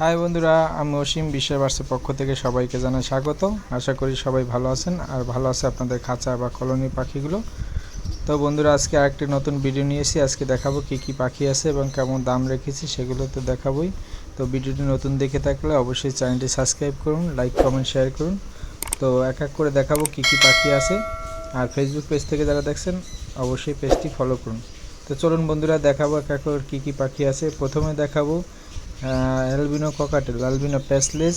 High বন্ধুরা, আমি অসীম বিশ্বের বার্সের পক্ষ থেকে সবাইকে জানাই স্বাগত। আশা করি সবাই ভালো আছেন, আর ভালো আছে আপনাদের খাঁচা বা কলোনি পাখিগুলো। তো বন্ধুরা, আজকে আরেকটি নতুন ভিডিও নিয়েছি আজকে দেখাবো কি কি পাখি আছে এবং কেমন দাম রেখেছি সেগুলো তো দেখাবোই। তো ভিডিওটি নতুন দেখে থাকলে অবশ্যই চ্যানেলটি সাবস্ক্রাইব করুন, লাইক, কমেন্ট, শেয়ার করুন। তো এক এক করে দেখাবো কি কি পাখি আছে। আর ফেসবুক পেজ থেকে যারা দেখছেন, অবশ্যই পেজটি ফলো করুন। তো চলুন বন্ধুরা, দেখাবো এক এক করে কী কী পাখি আছে। প্রথমে দেখাবো অ্যালবিনো ককাটেল অ্যালবিনো প্যাসলেস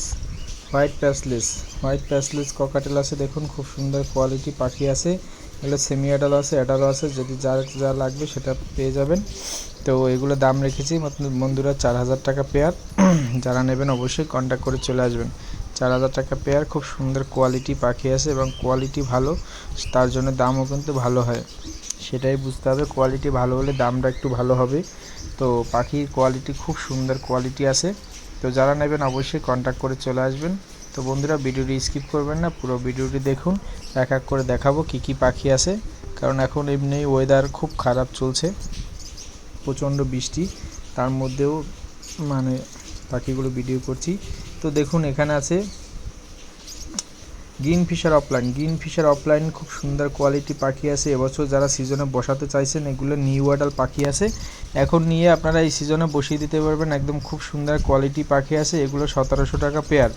হোয়াইট প্যাসলেস হোয়াইট প্যাসলেস ককাটেল আছে, দেখুন, খুব সুন্দর কোয়ালিটি পাখি আছে। এগুলো সেমি অ্যাডাল আছে অ্যাডালও আছে, যদি যার যা লাগবে সেটা পেয়ে যাবেন। তো এগুলো দাম রেখেছি বন্ধুরা চার হাজার টাকা পেয়ার যারা নেবেন অবশ্যই কন্ট্যাক্ট করে চলে আসবেন। চার হাজার টাকা পেয়ার খুব সুন্দর কোয়ালিটি পাখি আছে এবং কোয়ালিটি ভালো, তার জন্য দামও কিন্তু ভালো হয়। সেটাই বুঝতে হবে। কোয়ালিটি ভালো হলে দামটা একটু ভালো হবে। তো পাখির কোয়ালিটি খুব সুন্দর কোয়ালিটি আছে। তো যারা নেবেন অবশ্যই কন্ট্যাক্ট করে চলে আসবেন। তো বন্ধুরা ভিডিওটি স্কিপ করবেন না, পুরো ভিডিওটি দেখুন। এক এক করে দেখাবো কি কি পাখি আছে। কারণ এখন এমনি ওয়েদার খুব খারাপ চলছে। প্রচণ্ড বৃষ্টি। তার মধ্যেও মানে পাখিগুলো ভিডিও করছি। তো দেখুন এখানে আছে green Fischer opaline. Green Fischer opaline খুব সুন্দর কোয়ালিটি পাখি আছে। এবছর যারা সিজনে বসাতে চাইছেন, এগুলো নিউ অ্যাডাল পাখি আছে। এখন নিয়ে আপনারা এই সিজনে বসিয়ে দিতে পারবেন একদম খুব সুন্দর কোয়ালিটি পাখি আছে। এগুলো সতেরোশো টাকা পেয়ার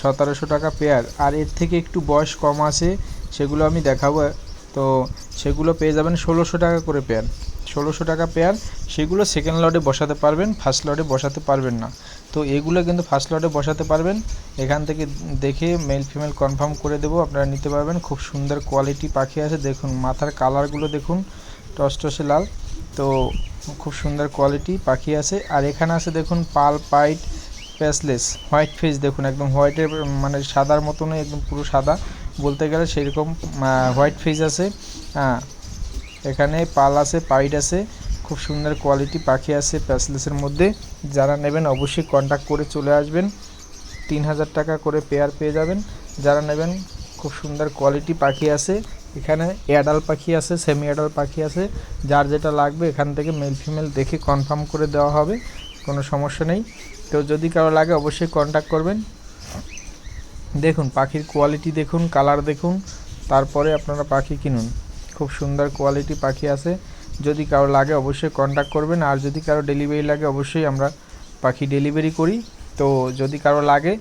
সতেরোশো টাকা পেয়ার আর এর থেকে একটু বয়স কম আছে, সেগুলো আমি দেখাবো। তো সেগুলো পেয়ে যাবেন ষোলোশো টাকা করে পেয়ার ষোলোশো টাকা পেয়ার সেগুলো সেকেন্ড লটে বসাতে পারবেন ফার্স্ট লটে বসাতে পারবেন না। তো এগুলো কিন্তু ফার্স্ট লটে বসাতে পারবেন। এখান থেকে দেখে মেল ফিমেল কনফার্ম করে দেবো, আপনারা নিতে পারবেন। খুব সুন্দর কোয়ালিটি পাখি আছে, দেখুন, মাথার কালারগুলো দেখুন টসটসে লাল। তো খুব সুন্দর কোয়ালিটি পাখি আছে। আর এখানে আছে, দেখুন, পাল, পাইট প্যাসলেস হোয়াইট ফেস দেখুন, একদম হোয়াইটের মানে সাদার মতনই, একদম পুরো সাদা। বলতে গেলে সেই রকম হোয়াইট ফেস আছে। হ্যাঁ এখানে পাল আছে পাইট আছে, খুব সুন্দর কোয়ালিটি পাখি আছে প্যাসলেসের মধ্যে। যারা নেবেন অবশ্যই কন্ট্যাক্ট করে চলে আসবেন। তিন হাজার টাকা করে পেয়ার পেয়ে যাবেন। যারা নেবেন, খুব সুন্দর কোয়ালিটি পাখি আছে। এখানে অ্যাডাল পাখি আছে সেমি অ্যাডাল পাখি আছে। যার যেটা লাগবে এখান থেকে মেল ফিমেল দেখে কনফার্ম করে দেওয়া হবে। কোনো সমস্যা নেই। তো যদি কারও লাগে অবশ্যই কন্ট্যাক্ট করবেন। দেখুন, পাখির কোয়ালিটি দেখুন কালার দেখুন। তারপরে আপনারা পাখি কিনুন। খুব সুন্দর কোয়ালিটি পাখি আছে। যদি কারও লাগে অবশ্যই কন্ট্যাক্ট করবেন, আর যদি কারও ডেলিভারি লাগে অবশ্যই আমরা পাখি ডেলিভারি করি। তো যদি কারও লাগে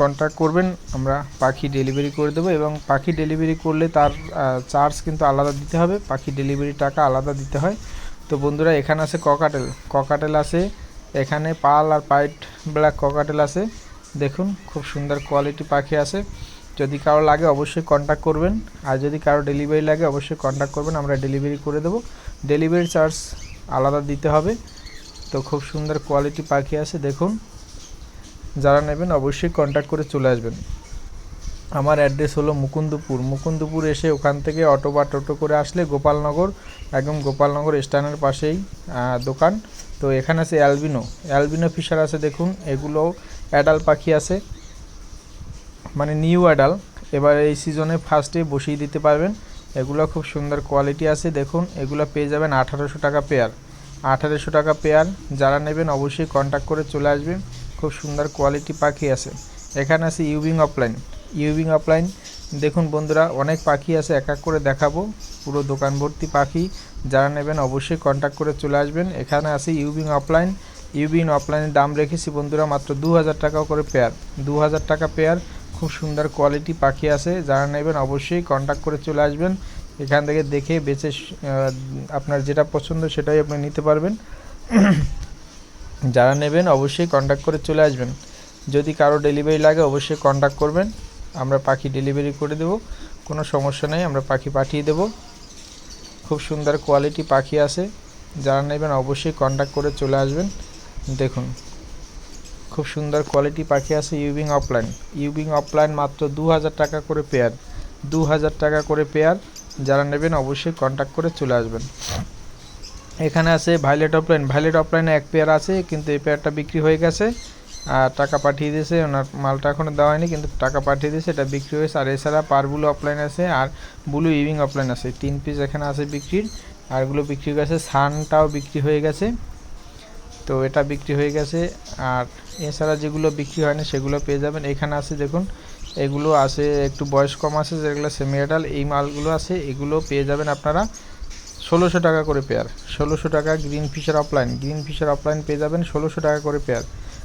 কন্ট্যাক্ট করবেন, আমরা পাখি ডেলিভারি করে দেবো এবং পাখি ডেলিভারি করলে তার চার্জ কিন্তু আলাদা দিতে হবে, পাখি ডেলিভারি টাকা আলাদা দিতে হয়। তো বন্ধুরা, এখানে আছে ককাটেল ককাটেল আছে, এখানে পাল আর পাইট ব্ল্যাক ককাটেল আছে। দেখুন, খুব সুন্দর কোয়ালিটি পাখি আছে। যদি কারও লাগে অবশ্যই কন্ট্যাক্ট করবেন। আর যদি কারও ডেলিভারি লাগে, অবশ্যই কন্ট্যাক্ট করবেন, আমরা ডেলিভারি করে দেবো। ডেলিভারি চার্জ আলাদা দিতে হবে। তো খুব সুন্দর কোয়ালিটি পাখি আছে, দেখুন। যারা নেবেন, অবশ্যই কন্ট্যাক্ট করে চলে আসবেন। আমার অ্যাড্রেস হলো মুকুন্দপুর। মুকুন্দপুর এসে ওখান থেকে অটো বা টোটো করে আসলে গোপালনগর, একদম গোপালনগর স্ট্যান্ডের পাশেই দোকান। তো এখানে আছে অ্যালবিনো। অ্যালবিনো ফিশার আছে, দেখুন। এগুলো অ্যাডাল পাখি আছে। মানে নিউ অ্যাডাল এবার এই সিজনে ফার্স্টে বসিয়ে দিতে পারবেন। এগুলো খুব সুন্দর কোয়ালিটি আছে, দেখুন, এগুলো পেয়ে যাবেন আঠারোশো টাকা পেয়ার আঠারোশো টাকা পেয়ার যারা নেবেন অবশ্যই কন্ট্যাক্ট করে চলে আসবেন। খুব সুন্দর কোয়ালিটি পাখি আছে। এখানে আছে ইউবিং অফলাইন ইউবিং অফলাইন দেখুন বন্ধুরা, অনেক পাখি আছে, এক এক করে দেখাবো। পুরো দোকান ভর্তি পাখি, যারা নেবেন অবশ্যই কন্ট্যাক্ট করে চলে আসবেন। এখানে আছে ইউবিং অফলাইন ইউবিং অফলাইনের দাম রেখেছি বন্ধুরা মাত্র দু হাজার টাকা করে পেয়ার দু হাজার টাকা পেয়ার খুব সুন্দর কোয়ালিটি পাখি আছে। যারা নেবেন অবশ্যই কন্ট্যাক্ট করে চলে আসবেন। এখান থেকে দেখে বেছে আপনার যেটা পছন্দ সেটাই আপনি নিতে পারবেন। যারা নেবেন অবশ্যই কন্ট্যাক্ট করে চলে আসবেন। যদি কারও ডেলিভারি লাগে অবশ্যই কন্ট্যাক্ট করবেন। আমরা পাখি ডেলিভারি করে দেব। কোনো সমস্যা নেই, আমরা পাখি পাঠিয়ে দেব। খুব সুন্দর কোয়ালিটি পাখি আছে। যারা নেবেন অবশ্যই কন্ট্যাক্ট করে চলে আসবেন। দেখুন। খুব সুন্দর কোয়ালিটি পাখি আছে ইউবিং অফলাইন ইউবিং অফলাইন মাত্র দু হাজার টাকা করে পেয়ার দু হাজার টাকা করে পেয়ার যারা নেবেন অবশ্যই কন্ট্যাক্ট করে চলে আসবেন। এখানে আছে ভাইলেট অফলাইন ভাইলেট অফলাইনে এক পেয়ার আছে, কিন্তু এই পেয়ারটা বিক্রি হয়ে গেছে। আর টাকা পাঠিয়ে দিয়েছে, ওনার মালটা এখনও দেওয়া হয়নি, কিন্তু টাকা পাঠিয়ে দিয়েছে, এটা বিক্রি হয়েছে। আর এছাড়া পারবুলো অফলাইন আছে, আর ব্লু ইভিং অফলাইন আছে। তিন পিস এখানে আছে বিক্রির। আর এগুলো বিক্রি হয়ে গেছে। সানটাও বিক্রি হয়ে গেছে। তো এটা বিক্রি হয়ে গেছে। আর এছাড়া যেগুলো বিক্রি হয় না সেগুলো পেয়ে যাবেন। এখানে আছে, দেখুন, এগুলো আছে, একটু বয়স কম আছে, যেগুলো সেমি অ্যাডাল এই মালগুলো আছে, এগুলো পেয়ে যাবেন আপনারা ষোলোশো টাকা করে পেয়ার ষোলোশো টাকা green Fischer opaline green Fischer opaline পেয়ে যাবেন ষোলোশো টাকা করে পেয়ার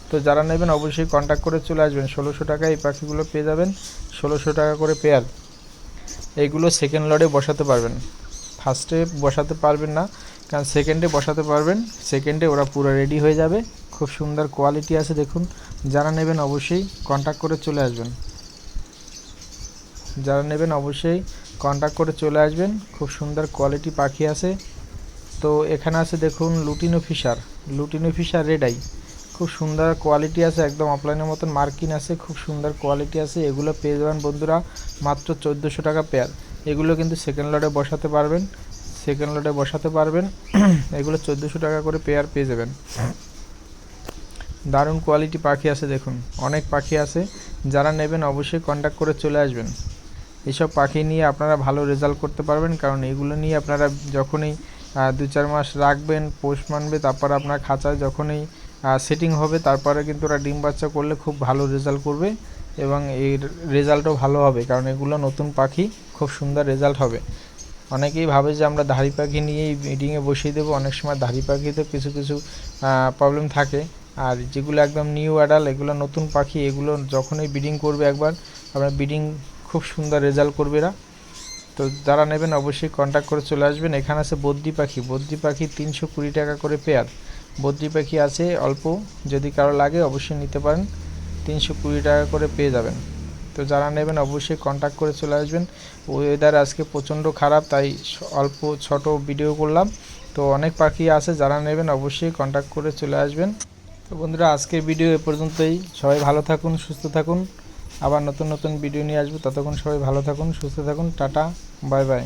তো যারা নেবেন, অবশ্যই কন্ট্যাক্ট করে চলে আসবেন। ষোলোশো টাকা এই পাখিগুলো পেয়ে যাবেন, ষোলোশো টাকা করে পেয়ার এইগুলো সেকেন্ড লডে বসাতে পারবেন। ফার্স্টে বসাতে পারবেন না, কারণ সেকেন্ডে বসাতে পারবেন সেকেন্ডে ওরা পুরো রেডি হয়ে যাবে। খুব সুন্দর কোয়ালিটি আছে, দেখুন। যারা নেবেন অবশ্যই কন্ট্যাক্ট করে চলে আসবেন। যারা নেবেন অবশ্যই কন্ট্যাক্ট করে চলে আসবেন। খুব সুন্দর কোয়ালিটি পাখি আছে। তো এখানে আছে, দেখুন lutino Fischer lutino Fischer red eye খুব সুন্দর কোয়ালিটি আছে, একদম অফলাইনের মতন মার্কিন আছে, খুব সুন্দর কোয়ালিটি আছে। এগুলো পেয়ে যাবেন বন্ধুরা মাত্র চোদ্দোশো টাকা পেয়ার এগুলো কিন্তু সেকেন্ড লডে বসাতে পারবেন। সেকেন্ড লডে বসাতে পারবেন। এগুলো চোদ্দোশো টাকা করে পেয়ার পেয়ে যাবেন। দারুণ কোয়ালিটি পাখি আছে দেখুন। অনেক পাখি আছে। যারা নেবেন অবশ্যই কন্ট্যাক্ট করে চলে আসবেন। এইসব পাখি নিয়ে আপনারা ভালো রেজাল্ট করতে পারবেন। কারণ এগুলো নিয়ে আপনারা যখনই দু চার মাস রাখবেন, পোষ মানবে, তারপর আপনার খাঁচায় যখনই সেটিং হবে, তারপরে কিন্তু ওরা ডিম বাচ্চা করলে খুব ভালো রেজাল্ট করবে। এবং এর রেজাল্টও ভালো হবে, কারণ এগুলো নতুন পাখি, খুব সুন্দর রেজাল্ট হবে। অনেকেই ভাবে যে আমরা ধাড়ি পাখি নিয়েই ব্রিডিংয়ে বসিয়ে দেবো, অনেক সময় ধাড়ি পাখিতে কিছু কিছু প্রবলেম থাকে। আর যেগুলো একদম নিউ অ্যাডাল এগুলো নতুন পাখি, এগুলো যখনই ব্রিডিং করবে একবার আপনার ব্রিডিং খুব সুন্দর রেজাল্ট করবে এরা। তো যারা নেবেন অবশ্যই কন্ট্যাক্ট করে চলে আসবেন। এখানে আছে বদ্রি পাখি। বদ্রি পাখি তিনশো কুড়ি টাকা করে পেয়ার বদ্রি পাখি আছে অল্প, যদি কারও লাগে অবশ্যই নিতে পারেন। তিনশো কুড়ি টাকা করে পেয়ে যাবেন। তো যারা নেবেন অবশ্যই কন্ট্যাক্ট করে চলে আসবেন। ওয়েদার আজকে প্রচণ্ড খারাপ, তাই অল্প ছোট ভিডিও করলাম। তো অনেক পাখি আছে, যারা নেবেন অবশ্যই কন্ট্যাক্ট করে চলে আসবেন। তো বন্ধুরা, আজকের ভিডিও এ পর্যন্তই। সবাই ভালো থাকুন, সুস্থ থাকুন। আবার নতুন নতুন ভিডিও নিয়ে আসব। ততক্ষণ সবাই ভালো থাকুন, সুস্থ থাকুন। Tata bye bye